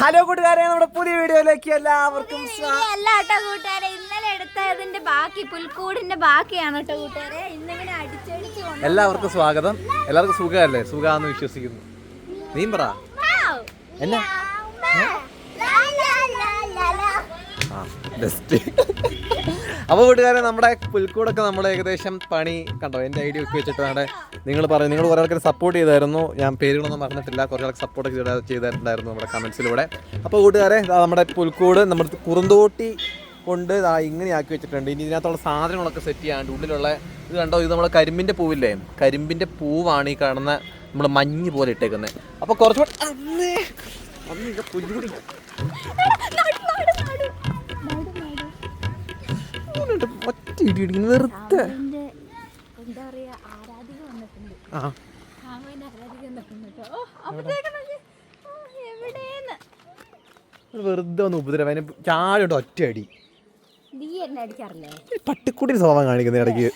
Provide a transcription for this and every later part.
Hello കൂട്ടുകാരെ നമ്മുടെ പുതിയ വീഡിയോയിലേക്ക് എല്ലാവർക്കും കേട്ടോ കൂട്ടുകാരെ. ഇന്നലെ എടുത്തതിന്റെ ബാക്കി പുൽക്കൂടിന്റെ ബാക്കിയാണ് കേട്ടോ കൂട്ടുകാരെ. ഇന്നിങ്ങനെ അടിച്ചടിച്ച് എല്ലാവർക്കും സ്വാഗതം. എല്ലാവർക്കും സുഖമല്ലേ? സുഖാന്ന് വിശ്വസിക്കുന്നു. നീ പറ. എന്നാ? ബെസ്റ്റ് അപ്പോൾ വീട്ടുകാരെ നമ്മുടെ പുൽക്കൂടൊക്കെ നമ്മൾ ഏകദേശം പണി കണ്ടോ? എന്റെ ഐഡിയ ഒക്കെ വെച്ചിട്ടാണ് നിങ്ങൾ പറഞ്ഞു നിങ്ങൾ കുറേ ആൾക്കാർ സപ്പോർട്ട് ചെയ്തായിരുന്നു. ഞാൻ പേരുകളൊന്നും പറഞ്ഞിട്ടില്ല കുറേ ആൾക്ക് സപ്പോർട്ട് ചെയ്തിട്ടുണ്ടായിരുന്നു നമ്മുടെ കമന്റ്സിലൂടെ അപ്പോൾ കൂട്ടുകാരെ നമ്മുടെ പുൽക്കൂട് നമ്മുടെ കുറുന്തോട്ടി കൊണ്ട് ഇങ്ങനെ ആക്കി വെച്ചിട്ടുണ്ട്. ഇനി ഇതിനകത്തുള്ള സാധനങ്ങളൊക്കെ സെറ്റ് ചെയ്യാണ്ട് ഉള്ളിലുള്ള ഇത് കണ്ടോ? ഇത് നമ്മുടെ കരിമ്പിന്റെ പൂവില്ലേ? കരിമ്പിന്റെ പൂവാണ് ഈ കാണുന്ന നമ്മൾ മഞ്ഞ് പോലെ ഇട്ടേക്കുന്നത് അപ്പോൾ കുറച്ചുകൂടി ഇങ്ങോട്ട് ഒറ്റ ഇടി ഇടിക്കുന്നു വെറുതെ. എന്താ പറയാ ആരാധിക വന്നിട്ടുണ്ട്. ആ. വെറുതെ ഒന്ന് ഉപദ്രവം. അതിന് ചാടിയോട്ട് ഒറ്റ അടി. പട്ടിക്കുട്ടി സ്വഭാവം കാണിക്കുന്ന ഇടയ്ക്ക്.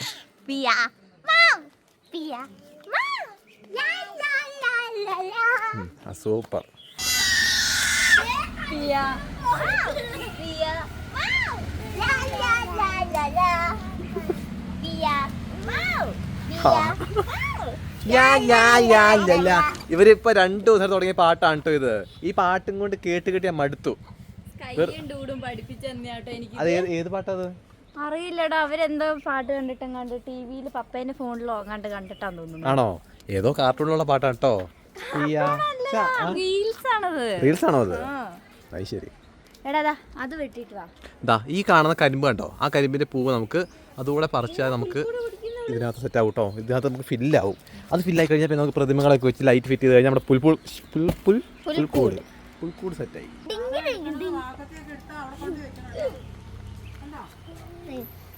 സൂപ്പർ. പിയ. പിയ. മാം ഇവരിപ്പോ രണ്ടു ദിവസം തുടങ്ങിയ പാട്ടാണ് കേട്ടോ ഇത്. ഈ പാട്ടും കൊണ്ട് കേട്ട് കേട്ട് ഞാൻ മടുത്തു. അത് ഏത് ഏത് പാട്ടാ അത് അറിയില്ലടാ അവരെന്തോ പാട്ട് കണ്ടിട്ടും കണ്ട് ടി വിയിൽ പപ്പേന്റെ ഫോണിലോ അങ്ങാണ്ട് കണ്ടിട്ടാന്ന് തോന്നുന്നു. ആണോ? ഏതോ കാർട്ടൂണിലുള്ള പാട്ടാണ് കേട്ടോ റീൽസ് ആണോ അത്? അത് ശരി. എടാ അത് വെട്ടിട്ട് വാ. ഇതാ ഈ കാണുന്ന കരിമ്പ് കണ്ടോ? ആ കരിമ്പിന്റെ പൂവ് നമുക്ക് അതുകൂടെ പറിച്ചാൽ നമുക്ക് ഇതിനകത്ത് സെറ്റ് ആവും കേട്ടോ ഇതിനകത്ത് നമുക്ക് ഫില്ലാവും അത് ഫില്ലായി കഴിഞ്ഞാൽ പിന്നെ നമുക്ക് പ്രതിമകളൊക്കെ വെച്ച് ലൈറ്റ് ഫിറ്റ് ചെയ്ത് കഴിഞ്ഞാൽ നമ്മുടെ പുൽപുൾ പുൽ പുൽ പുൽക്കൂട്. പുൽക്കൂട്. സെറ്റായി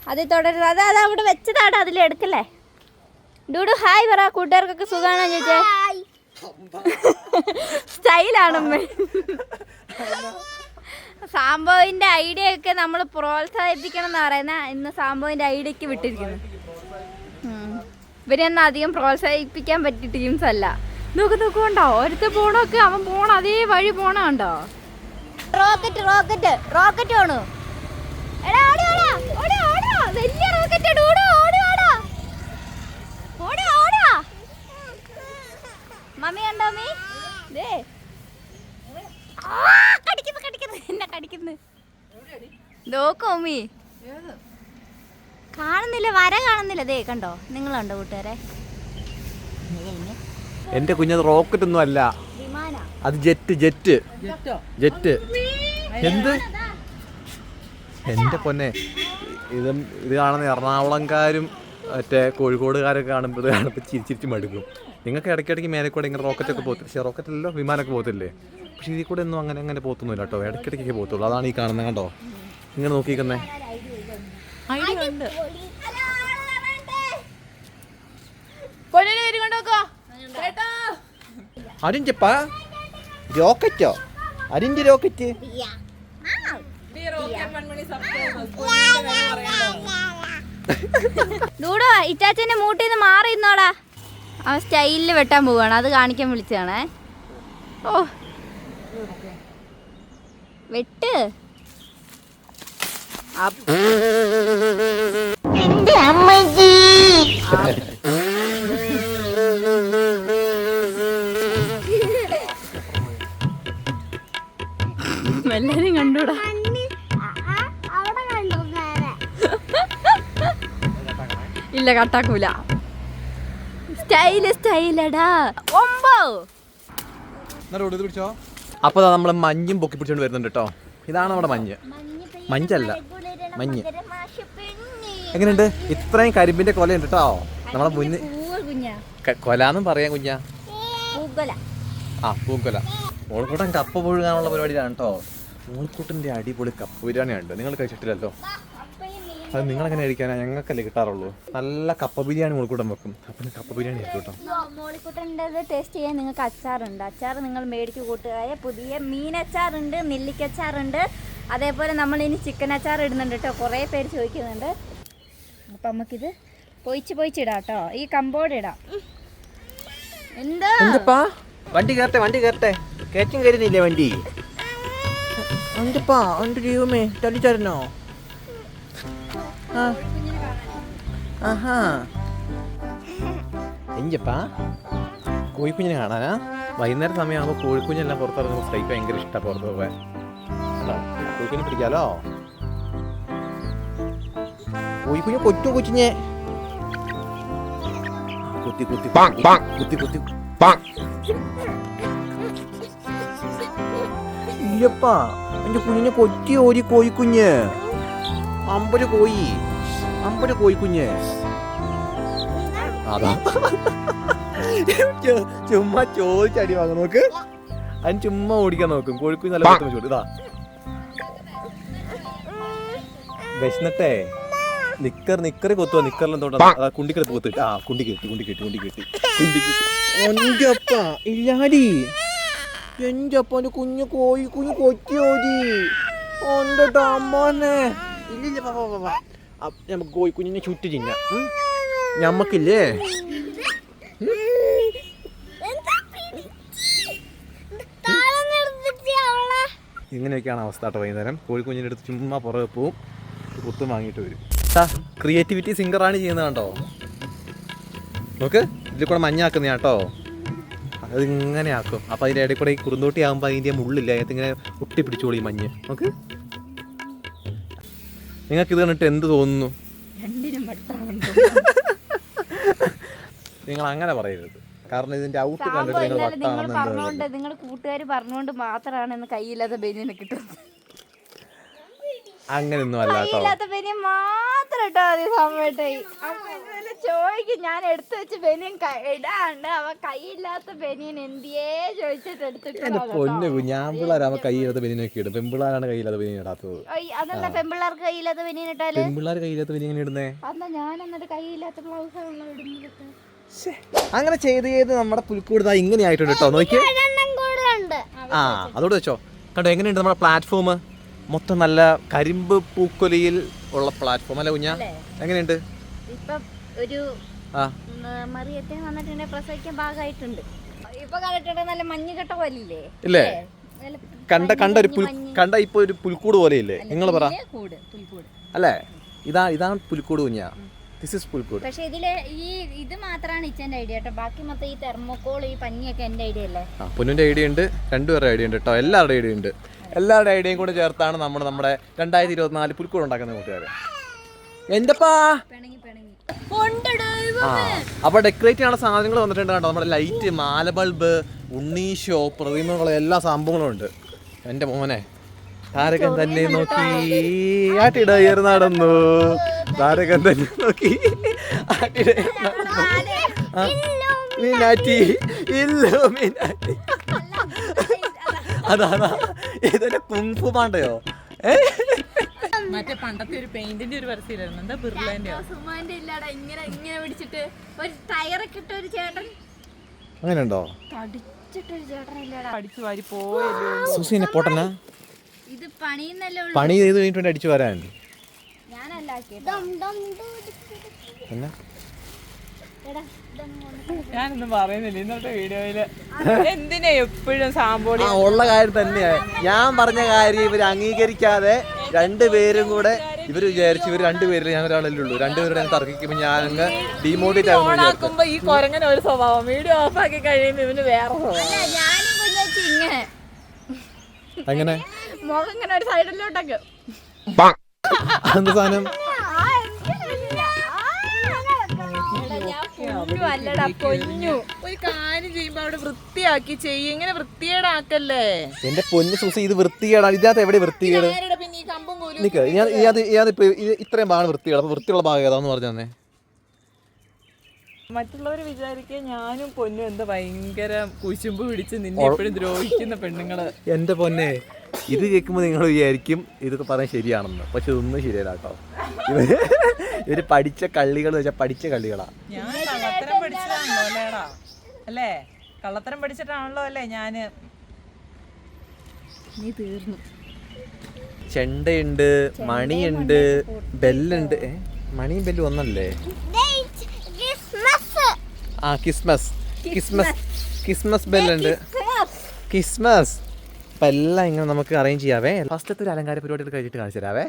അത് തുടരുന്നു അത് അത് അവിടെ വെച്ചതാണ് അതിൽ എടുക്കല്ലേ? ഡൂഡു ഹായ് പറ. കൂട്ടുകാർക്കൊക്കെ സുഖമാണോ ചോദിച്ചേ സ്റ്റൈലാണ് സാംബോവിന്റെ ഐഡിയ ഒക്കെ നമ്മൾ പ്രോത്സാഹിപ്പിക്കണം എന്ന് പറയുന്ന ഇന്ന് സാംബോവിന്റെ ഐഡിയക്ക് വിട്ടിരിക്കുന്നു. ഇവരെയൊന്നും അധികം പ്രോത്സാഹിപ്പിക്കാൻ പറ്റിയ ടീംസ് അല്ല. നോക്ക് നോക്കുണ്ടോ ഒരുത്തെ പോണൊക്കെ അവൻ പോണ അതേ വഴി പോണുണ്ടോ റോക്കറ്റ് റോക്കറ്റ് റോക്കറ്റ് ഓടാ വലിയ റോക്കറ്റ് മമ്മി ഉണ്ടോ മമ്മി? ദേ. ആ, കടിക്കുന്നു കടിക്കുന്നു. എന്നെ കടിക്കുന്നു നോക്കൂ മമ്മി കാണുന്നില്ല വര കാണുന്നില്ല. ദേ കണ്ടോ? നിങ്ങൾ കണ്ടോ കൂട്ടുകാരെ? എന്റെ കുഞ്ഞത് റോക്കറ്റ് ഒന്നും അല്ല. വിമാന. അത് ജെറ്റ് ജെറ്റ്. ജെറ്റ്? എന്ത്? എന്റെ പൊന്നെ ഇത് ഇത് കാണുന്ന എറണാകുളംകാരും മറ്റേ കോഴിക്കോടുകാരൊക്കെ കാണുമ്പോൾ ഇത് കാണുമ്പോൾ ചിരിച്ചിരിച്ച് മടുക്കും. നിങ്ങൾക്ക് ഇടയ്ക്കിടയ്ക്ക് മേലെ കൂടെ ഇങ്ങനെ റോക്കറ്റൊക്കെ പോകത്തില്ല? പക്ഷേ റോക്കറ്റല്ലോ വിമാനമൊക്കെ പോകത്തില്ലേ? പക്ഷേ ഇതിൽ കൂടെ ഒന്നും അങ്ങനെ അങ്ങനെ പോകത്തൊന്നുമില്ല കേട്ടോ. ഇടയ്ക്കിടയ്ക്ക് പോകത്തുള്ളൂ. അതാണ് ഈ കാണുന്നത് കണ്ടോ? ഇങ്ങനെ നോക്കിക്കുന്നേ അരിഞ്ചപ്പാ റോക്കറ്റോ അരിഞ്ച് റോക്കറ്റ് ഡൂഡോ ഇറ്റാച്ചന്റെ മൂട്ടിൽ നിന്ന് മാറി ഇന്നോടാ അവൻ സ്റ്റൈലിൽ വെട്ടാൻ പോവാണ് അത് കാണിക്കാൻ വിളിച്ചതാണേ. ഓ. വെട്ട്. എല്ലാരും കണ്ടൂടാ. ഇല്ല കട്ടാക്കൂല. സ്റ്റൈൽ സ്റ്റൈലടാ. ഒമ്പോ. അപ്പോൾ നമ്മൾ മഞ്ഞും പൊക്കി പിടിച്ചോണ്ട് വരുന്നുണ്ട് കേട്ടോ ഇതാണ് നമ്മുടെ മഞ്ഞ്. മഞ്ഞല്ല. മഞ്ഞ്. എങ്ങനെയുണ്ട്? ഇത്രയും കരിമ്പിന്റെ കൊലയുണ്ട് കേട്ടോ നമ്മളെ മുന്നിൽ കൊലാന്നും പറയാം കുഞ്ഞാ. ആ പൂക്കൊല. മോൾക്കൂട്ടൻ കപ്പ പുഴുകാനുള്ള പരിപാടിയിലാണ് കേട്ടോ മോൾക്കൂട്ടന്റെ അടിപൊളി കപ്പ ബിരിയാണിയുണ്ട്. നിങ്ങൾ കഴിച്ചിട്ടില്ലല്ലോ? അത് നിങ്ങളെങ്ങനെ കഴിക്കാനാ? ഞങ്ങൾക്കല്ലേ കിട്ടാറുള്ളൂ. നല്ല കപ്പ ബിരിയാണി മുളിക്കൂട്ടം വെക്കും. അപ്പം കപ്പ ബിരിയാണി ആയിരിക്കും കേട്ടോ. മോളിക്കുട്ടന്റെത് ടേസ്റ്റ് ചെയ്യാൻ നിങ്ങൾക്ക് അച്ചാറുണ്ട്. അച്ചാർ നിങ്ങൾ മേടിച്ച് കൂട്ടുകാരെ പുതിയ മീൻ അച്ചാറുണ്ട് നെല്ലിക്ക അച്ചാറുണ്ട്. അതേപോലെ നമ്മൾ ഇനി ചിക്കൻ അച്ചാർ ഇടുന്നുണ്ട് കേട്ടോ. കുറേ പേര് ചോദിക്കുന്നുണ്ട്. അപ്പം നമുക്കിത് പൊയിച്ച് പൊയിച്ചിടാം കേട്ടോ. ഈ കമ്പോഡ് ഇടാം. എന്താ? എന്തപ്പാ? വണ്ടി കയറട്ടെ വണ്ടി കയറട്ടെ. കയറ്റം കയറുന്നില്ലേ വണ്ടി? എന്തപ്പാ? എന്റെ തല്ലിച്ചരനോ ആ ആഹാ. എഞ്ചപ്പാ. കോഴിക്കുഞ്ഞിനെ കാണാനാ? വൈകുന്നേരം സമയമാകുമ്പോൾ കോഴിക്കുഞ്ഞെല്ലാം പുറത്തിറങ്ങുമ്പോൾ സ്ട്രൈക്ക് ഭയങ്കര ഇഷ്ടമാണ് പുറത്ത് പോകാൻ കേട്ടോ കോഴിക്കുഞ്ഞ് പിടിക്കാലോ? കോഴിക്കുഞ്ഞ് കൊച്ചു കൊച്ചിഞ്ഞെ. കുത്തി കുത്തി കുത്തി കുത്തി ഇല്ലപ്പാ എന്റെ കുഞ്ഞിനെ കൊച്ചി ഓരി കോഴിക്കുഞ്ഞ്. അമ്പത് അമ്പര് കോയി കോഴിക്കുഞ്ഞ് അതാ. ചുമ്മാ ചോദിച്ചടി വാങ്ങ നോക്ക്. അതിന് ചുമ്മാ ഓടിക്കാൻ നോക്കും. കോഴിക്കുഞ്ഞ് നല്ല പത്ത് ചോദിച്ചു ഇതാ. വിശന്നിട്ടേ. നിക്കർ നിക്കർ കൊത്തുക നിക്കറിലെന്തോട്ടാ കുണ്ടിക്കെടുത്ത് കൊത്തിട്ട് ആ കുണ്ടി കെട്ടി കുണ്ടി കെട്ടി കുണ്ടി കെട്ടി. കുണ്ടി എന്റെ അപ്പ ഇല്ലാടി. എന്റെ അപ്പന്റെ കുഞ്ഞു കോഴി കുഞ്ഞു കൊച്ചി ഓടി ഉണ്ട് അമ്മാനെ ഇല്ലില്ല പാ, പാ, പാ, പാ. അപ്പ നമുക്ക് കോഴി കുഞ്ഞിനെ ചുറ്റി ഞമ്മക്കില്ലേ? ഇങ്ങനെയൊക്കെയാണ് അവസ്ഥ കേട്ടോ വൈകുന്നേരം. കോഴിക്കുഞ്ഞിന്റെ അടുത്ത് ചുമ്മാ പുറകെ പോവും. കുത്തും വാങ്ങിയിട്ട് വരും. ക്രിയേറ്റിവിറ്റി സിംഗറാണ് ചെയ്യുന്നത് കണ്ടോ? നോക്ക് ഇതിൽ കൂടെ മഞ്ഞാക്കുന്ന കേട്ടോ. അതിങ്ങനെ ആക്കും. അപ്പോൾ അതിന്റെ ഇടയിൽ കൂടെ ഈ കുറുന്തോട്ടി ആകുമ്പോൾ അതിന്റെ മുള്ളില്ല? അതിനകത്ത് ഇങ്ങനെ ഒട്ടി പിടിച്ചോളി മഞ്ഞ്. നോക്ക്. നിങ്ങൾക്ക് ഇത് കണ്ടിട്ട് എന്ത് തോന്നുന്നു? നിങ്ങൾ അങ്ങനെ പറയരുത്. കാരണം ഇതിന്റെ ഔട്ട് കണ്ടിട്ട് നിങ്ങൾ നിങ്ങൾ വട്ടാണെന്ന് പറഞ്ഞോണ്ട് നിങ്ങളുടെ കൂട്ടുകാർ പറഞ്ഞുകൊണ്ട് മാത്രമാണ് ഇന്ന് കയ്യില്ലാത്ത ബനിയനെ കിട്ടുന്നത്. അങ്ങനെയൊന്നും അല്ല കേട്ടോ ബനിയൻ മാത്രം കേട്ടോ അതേ ഇന്നലെ ചോദിക്കും ഞാൻ എടുത്തു വെച്ച് ബനിയൻ ഇടാണ്ട് അവ കൈയില്ലാത്ത ബനിയൻ എന്തിയേ ചോദിച്ചിട്ട് എടുത്തിട്ട് പൊന്നു കുഞ്ഞാമ്പിള്ളേരാകുമ്പോൾ കയ്യില്ലാത്ത ബനിയനൊക്കെ ഇടും. പെമ്പിള്ളാരാണ് കൈയില്ലാത്ത ബനിയൻ ഇടാത്തത്. അതല്ല പെമ്പിള്ളേർക്ക് കൈയില്ലാത്ത ബനിയൻ ഇട്ടാൽ? പെമ്പിള്ളാർ കൈയില്ലാത്ത ബനിയൻ ഇടുന്നേ? അന്നാ ഞാൻ എന്നിട്ട് കൈയില്ലാത്ത ബ്ലൗസ് ആണല്ലോ ഇടുന്നത്? അങ്ങനെ ചെയ്ത് ചെയ്ത് നമ്മുടെ പുൽക്കൂട് ഇങ്ങനെ ആയിട്ടുണ്ട് കേട്ടോ നോക്കി ആ അതോട് വെച്ചോ. കണ്ടോ എങ്ങനെയുണ്ട് നമ്മുടെ പ്ലാറ്റ്ഫോം മൊത്തം നല്ല കരിമ്പ് പൂക്കൊലിയിൽ ഉള്ള പ്ലാറ്റ്ഫോം അല്ലേ കുഞ്ഞ? എങ്ങനെയുണ്ട്? ഇപ്പൊ ഒരു ആ. മറിയത്തിന് വന്നിട്ടുണ്ട് പ്രസവിക്കാൻ ഭാഗമായിട്ടുണ്ട് ഇപ്പൊ കണ്ടിട്ടുണ്ട് നല്ല മഞ്ഞുകെട്ട പോലില്ലേ ഇല്ലേ? കണ്ട കണ്ട ഒരു കണ്ട ഇപ്പൊ ഒരു പുൽക്കൂട് പോലെയില്ലേ? നിങ്ങൾ പറ. അല്ലേ? ഇതാ ഇതാണ് പുൽക്കൂട് കുഞ്ഞ. ദിസ് ഇസ് പുൽക്കൂട്. പക്ഷെ ഇതിൽ ഈ ഇത് മാത്രമാണ് ഇച്ചന്റെ ഐഡിയ കേട്ടോ. ബാക്കി മൊത്തം ഈ തെർമോക്കോൾ ഈ പഞ്ഞിയൊക്കെ എന്റെ ഐഡിയ അല്ലേ? ആ ഐഡിയ ഉണ്ട് രണ്ടുപേരുടെ ഐഡിയ ഉണ്ട് കേട്ടോ. എല്ലാവരുടെ ഐഡിയ ഉണ്ട്. എല്ലാവരുടെ ഐഡിയയും കൂടെ ചേർത്താണ് നമ്മൾ നമ്മുടെ രണ്ടായിരത്തി ഇരുപത്തിനാല് പുൽക്കൂട് ഉണ്ടാക്കുന്ന കൂട്ടുകാരെ. എന്റെപ്പാ പിണങ്ങി ആ. അപ്പൊ ഡെക്കറേറ്റ് ചെയ്യാനുള്ള സാധനങ്ങൾ വന്നിട്ടുണ്ട് കേട്ടോ നമ്മുടെ ലൈറ്റ് മാല ബൾബ് ഉണ്ണീഷോ പ്രതിമകൾ എല്ലാ സംഭവങ്ങളും ഉണ്ട്. എന്റെ മോനെ താരകൻ തന്നെ നോക്കി. ആട്ടിടയർ നടന്നു. താരകൻ തന്നെ നോക്കി. ആട്ടിടയർ മീനാറ്റി ഇല്ലോ മീനാറ്റി അതാ ഇതെന്നെ കുങ്ഫു പാണ്ടയോ ഏ? മറ്റേ പണ്ടത്തെ ഒരു പെയിന്റിന്റെ ഒരു പരസ്യമായിരുന്നു. എന്താ ബിർളന്റെ? സുമാന്റെ ഇല്ലാടാ ഇങ്ങനെ ഇങ്ങനെ പിടിച്ചിട്ട് ഒരു ടയറൊക്കെ ഇട്ട ഒരു ചേട്ടൻ. അങ്ങനെയുണ്ടോ? അടിച്ചു വാരി പോയല്ലോ. സുസീനെ പോട്ടനാ ഇത് പണിയുന്നല്ലേ ഉള്ളൂ. പണി ചെയ്ത് കഴിഞ്ഞിട്ട് അടിച്ചു വരാൻ. ഞാനല്ല എന്നാ? ഞാനൊന്നും പറയുന്നില്ല. ഇന്നത്തെ വീഡിയോയിൽ എന്തിനാ എപ്പോഴും സാമ്പോളി ആ ഉള്ള കാര്യം തന്നെയാ. ഞാൻ പറഞ്ഞ കാര്യം ഇവർ അംഗീകരിക്കാതെ രണ്ടുപേരും കൂടെ ഇവർ വിചാരിച്ചു ഇവർ രണ്ടുപേരിൽ ഞാൻ ഒരാളല്ലേ ഉള്ളൂ. രണ്ടുപേരുടെ തർക്കിക്കുമ്പോൾ ഞാൻ അങ്ങ് ഡിമോട്ടിവേറ്റ് ആകുമ്പോൾ ഈ കൊരങ്ങനെ ഒരു സ്വഭാവം. വീഡിയോ ഓഫ് ആക്കി കഴിയുമ്പോൾ ഇവന് വേറെ സ്വഭാവം. അല്ല ഞാനും കുഞ്ഞച്ചി ഇങ്ങനെ. അങ്ങനെ മുഖം ഇങ്ങനെ ഒരു സൈഡിലോട്ടൊക്കെ എന്ത് സാധനം? വൃത്തിയാക്കി ചെയ്യും. ഇങ്ങനെ വൃത്തികേടാക്കല്ലേ? എന്റെ പൊന്ന് സൂസി ഇത് വൃത്തികേടാണ്. ഇതിനകത്ത് എവിടെ വൃത്തികേട്? കമ്പും ഞാൻ അത് ഇപ്പൊ ഇത് ഇത്രയും ഭാഗം വൃത്തിയുള്ള അപ്പൊ വൃത്തിയുള്ള ഭാഗം ഏതാന്ന് പറഞ്ഞു തന്നെ മറ്റുള്ളവർ വിചാരിക്കുക ഞാനും പൊന്നും എന്താ ഭയങ്കര കുശുമ്പ് പിടിച്ച് നിന്നെ എപ്പോഴും ദ്രോഹിക്കുന്ന പെണ്ണുങ്ങൾ. എന്റെ പൊന്നെ ഇത് കേൾക്കുമ്പോൾ നിങ്ങൾ വിചാരിക്കും ഇതൊക്കെ പറയാൻ ശരിയാണെന്ന്. പക്ഷെ ഇതൊന്നും ശരിയല്ല കേട്ടോ. ഇവർ ഇവർ പഠിച്ച കള്ളികൾ വെച്ചാൽ പഠിച്ച കള്ളികളാ. ഞാൻ കള്ളത്തരം പഠിച്ചതാണല്ലോ അല്ലേടാ അല്ലേ? കള്ളത്തരം പഠിച്ചിട്ടാണല്ലോ അല്ലേ ഞാൻ? നീ തീർന്നു. ചെണ്ടയുണ്ട് മണിയുണ്ട് ബെല്ലുണ്ട്. മണിയും ബെല്ലും ഒന്നല്ലേ? ആ ക്രിസ്മസ് ക്രിസ്മസ് ക്രിസ്മസ് ബെല്ലുണ്ട്. ക്രിസ്മസ് അപ്പൊ എല്ലാം ഇങ്ങനെ നമുക്ക് അറേഞ്ച് ചെയ്യാവേ. ഫസ്റ്റത്തെ ഒരു അലങ്കാര പരിപാടി കഴിഞ്ഞിട്ട് കാണിച്ചു തരാവേ.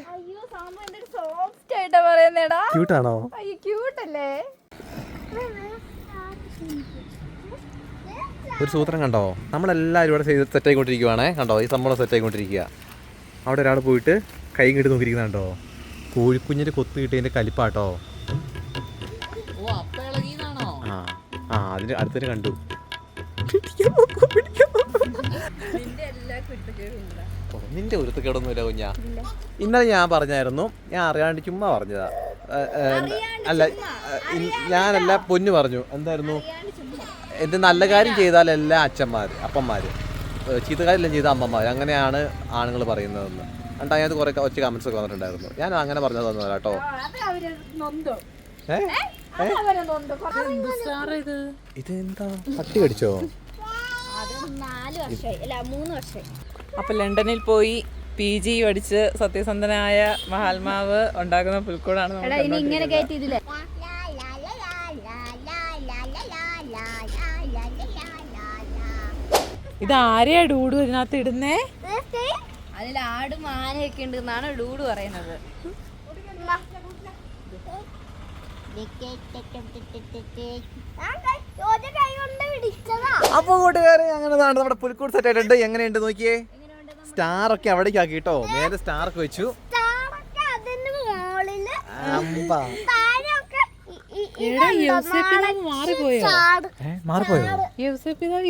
ക്യൂട്ടാണോ ക്യൂട്ടല്ലേ ഒരു സൂത്രം കണ്ടോ? നമ്മളെല്ലാവരും ഇവിടെ സെറ്റ് ആയിക്കൊണ്ടിരിക്കുവാണേ. കണ്ടോ? ഈ സംഭവം സെറ്റ് ആയിക്കൊണ്ടിരിക്കുക. അവിടെ ഒരാൾ പോയിട്ട് കൈ കിട്ടി നോക്കിയിരിക്കുന്നുണ്ടോ? കോഴിക്കുഞ്ഞിന് കോഴിക്കുഞ്ഞിന്റെ കൊത്ത് കിട്ടിയതിന്റെ കലിപ്പാട്ടോ. ആ ആ അതിന് അടുത്തൊരു കണ്ടു. നിന്റെ ഉരുത്തക്കേടൊന്നുമില്ല കുഞ്ഞാ. ഇന്നലെ ഞാൻ പറഞ്ഞായിരുന്നു ഞാൻ അറിയാണ്ട് ചുമ്മാ പറഞ്ഞതാ. അല്ല ഞാനല്ല പൊന്നു പറഞ്ഞു. എന്തായിരുന്നു? എന്ത് നല്ല കാര്യം ചെയ്താലല്ല അച്ഛന്മാര് അച്ഛന്മാർ അപ്പന്മാർ ചീത്ത കാര്യമെല്ലാം ചെയ്ത അമ്മമാർ അങ്ങനെയാണ് ആണുങ്ങൾ പറയുന്നതെന്ന്. എന്നിട്ട് അതിനകത്ത് കുറേ ഒച്ച കമന്റ്സ് ഒക്കെ വന്നിട്ടുണ്ടായിരുന്നു. ഞാൻ അങ്ങനെ പറഞ്ഞത് തന്നെ കേട്ടോ ഇതെന്താ? പട്ടി കടിച്ചോ? അപ്പൊ ലണ്ടനിൽ പോയി പി ജി പഠിച്ച് സത്യസന്ധനായ മഹാത്മാവ് ഉണ്ടാക്കുന്ന പുൽക്കൂടാണ് എടാ ഇനി ഇങ്ങനെ ഇത് ആരെയാ ഡൂഡ് ഇതിനകത്ത് ഇടുന്നേ? അതിൽ ആടും ആനയൊക്കെ ഉണ്ട് എന്നാണ് ഡൂഡു പറയുന്നത്. അപ്പൊ കൂട്ടുകാരെ അങ്ങനെ നമ്മുടെ പുൽക്കൂട് സെറ്റ് ആയിട്ടുണ്ട്. എങ്ങനെയുണ്ട് നോക്കിയേ? സ്റ്റാർ ഒക്കെ അവിടേക്ക് ആക്കി കേട്ടോ. നേരെ സ്റ്റാർ ഒക്കെ വെച്ചു.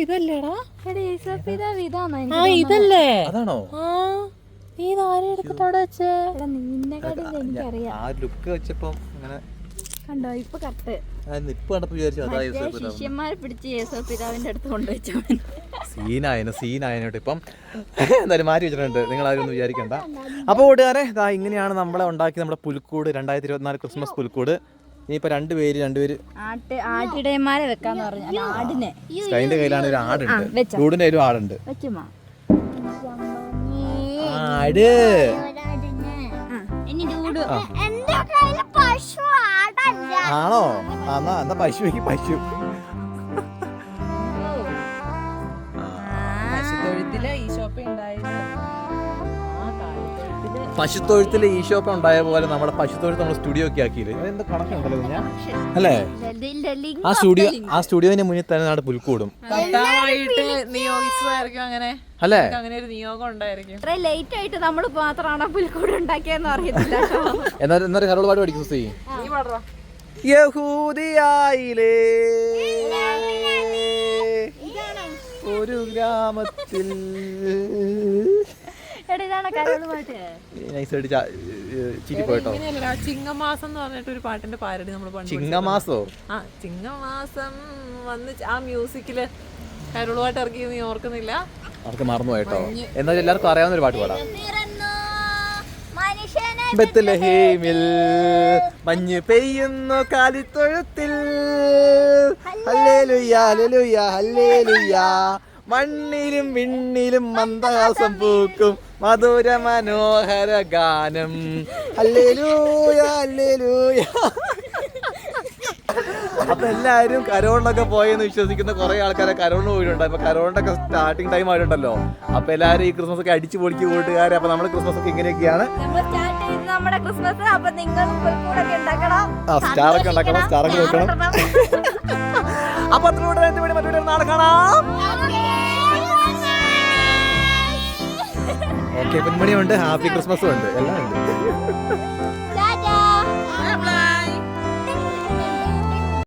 ഇതല്ലേടാ? ആ ഇതല്ലേ? അതാണോ? ആ നീ ഇതാരെ എടുത്തിട്ട് അവിടെ വെച്ചേ? നിന്നെ കണ്ടില്ല എനിക്കറിയാം. ആ ലുക്ക് വെച്ചപ്പോ അങ്ങനെ കണ്ടോ ഇപ്പൊ കറക്റ്റ്. ശിഷ്യന്മാരെ പിടിച്ച് യേശോ പിതാവിന്റെ അടുത്ത് കൊണ്ടുവച്ചു. സീനായന് സീനായനോട്ട് ഇപ്പം എന്തായാലും മാറ്റി വെച്ചിട്ടുണ്ട്. നിങ്ങൾ ആരും ഒന്നും വിചാരിക്കണ്ട. അപ്പോൾ കൂട്ടുകാരെ ഇതാ ഇങ്ങനെയാണ് നമ്മളെ ഉണ്ടാക്കി നമ്മുടെ പുൽക്കൂട് രണ്ടായിരത്തി ഇരുപത്തിനാല് ക്രിസ്മസ് പുൽക്കൂട്. പേര് രണ്ടുപേര് ആട്ട് ആട്ടിടയന്മാരെ വെക്കാന്ന് പറഞ്ഞു. അല്ല ആടിനെ. സ്കൈന്റെ കയ്യിലാണ് ഒരു ആടുണ്ട്. ഡൂഡിന്റെ കയ്യിലും ആടുണ്ട്. വെച്ചുമാ? ആട്. ഇനി ഡൂഡ് എന്റെ കയ്യിൽ പശു ആടല്ല. ആണോ? ആ, എന്നാ പശു വെക്ക് പശു. പശുത്തൊഴുത്തിൽ ഈ ഷോപ്പ് ഉണ്ടായ പോലെ നമ്മുടെ പശുത്തൊഴുത്ത് നമ്മൾ സ്റ്റുഡിയോ ഒക്കെ ആക്കിയില്ലേ? അതെന്താ കണക്കുണ്ടല്ലോ ഞാൻ? അല്ലേ? ആ സ്റ്റുഡിയോ ആ സ്റ്റുഡിയോന്റെ മുന്നിൽ തന്നെ നാട് പുൽക്കൂടും. അല്ലേ? നമുക്ക് അങ്ങനെ ഒരു നിയോഗം ഉണ്ടായിരിക്കും. ഇത്ര ലേറ്റ് ആയിട്ട് നമ്മൾ മാത്രമാണ് പുൽക്കൂട് ഉണ്ടാക്കിയെന്ന് അറിയത്തില്ല എന്നാ എന്നൊരു കരോട് പാട് പഠിക്കും സുസി. നീ പാടറാ? യഹൂദിയായിലേ ഒരു ഗ്രാമത്തിൽ എടാ ഇതാണ് കരോൾ പാട്ട് നൈസായിട്ട് ചിരി പോയിട്ടോ? ഇങ്ങനെയല്ലടാ ചിങ്ങമാസം എന്ന് പറഞ്ഞിട്ട് ഒരു പാട്ടിന്റെ നമ്മൾ പണ്ട് ചിങ്ങമാസോ? ആ ചിങ്ങമാസം വന്ന് ച- ആ മ്യൂസിക്കിൽ കരുളുമായിട്ട് ഇറക്കി നീ ഓർക്കുന്നില്ല. അവർക്ക് മറന്നു പോയിട്ടോ? എന്നാൽ എല്ലാവർക്കും അറിയാവുന്ന ഒരു പാട്ട് പാടാം. പിറന്നു മനുഷ്യനെ ബത്ലഹേമിൽ മഞ്ഞ് പെയ്യുന്നു കാലിത്തൊഴുത്തിൽ. Hallelujah hallelujah hallelujah. മണ്ണിലും വിണ്ണിലും മന്ദഹാസം പൂക്കും. മധുര മനോഹര ഗാനം. അപ്പൊ എല്ലാവരും കരോളിനൊക്കെ പോയെന്ന് വിശ്വസിക്കുന്ന കുറെ ആൾക്കാരെ കരോളിന് പോയിട്ടുണ്ട്. അപ്പൊ കരോളിന്റെ ഒക്കെ സ്റ്റാർട്ടിങ് ടൈം ആയിട്ടുണ്ടല്ലോ. അപ്പൊ എല്ലാവരും ഈ ക്രിസ്മസ് ഒക്കെ അടിച്ചു പൊളിക്ക് കൂട്ടുകാരെ. അപ്പൊ നമ്മുടെ ക്രിസ്മസ് ഒക്കെ ഇങ്ങനെയൊക്കെയാണ്. നമ്മുടെ ക്രിസ്മസ് അപ്പൊ സ്റ്റാർ ഒക്കെ ഉണ്ടാക്കണം സ്റ്റാർ ഒക്കെ വെക്കണം. അപ്പൊ അത്രയോടെ മറ്റൊരു നാളെ കാണാം. ഓക്കെ പൊന്മണിയുണ്ട്. ഹാപ്പി ക്രിസ്മസും ഉണ്ട്. എല്ലാം ഉണ്ട്.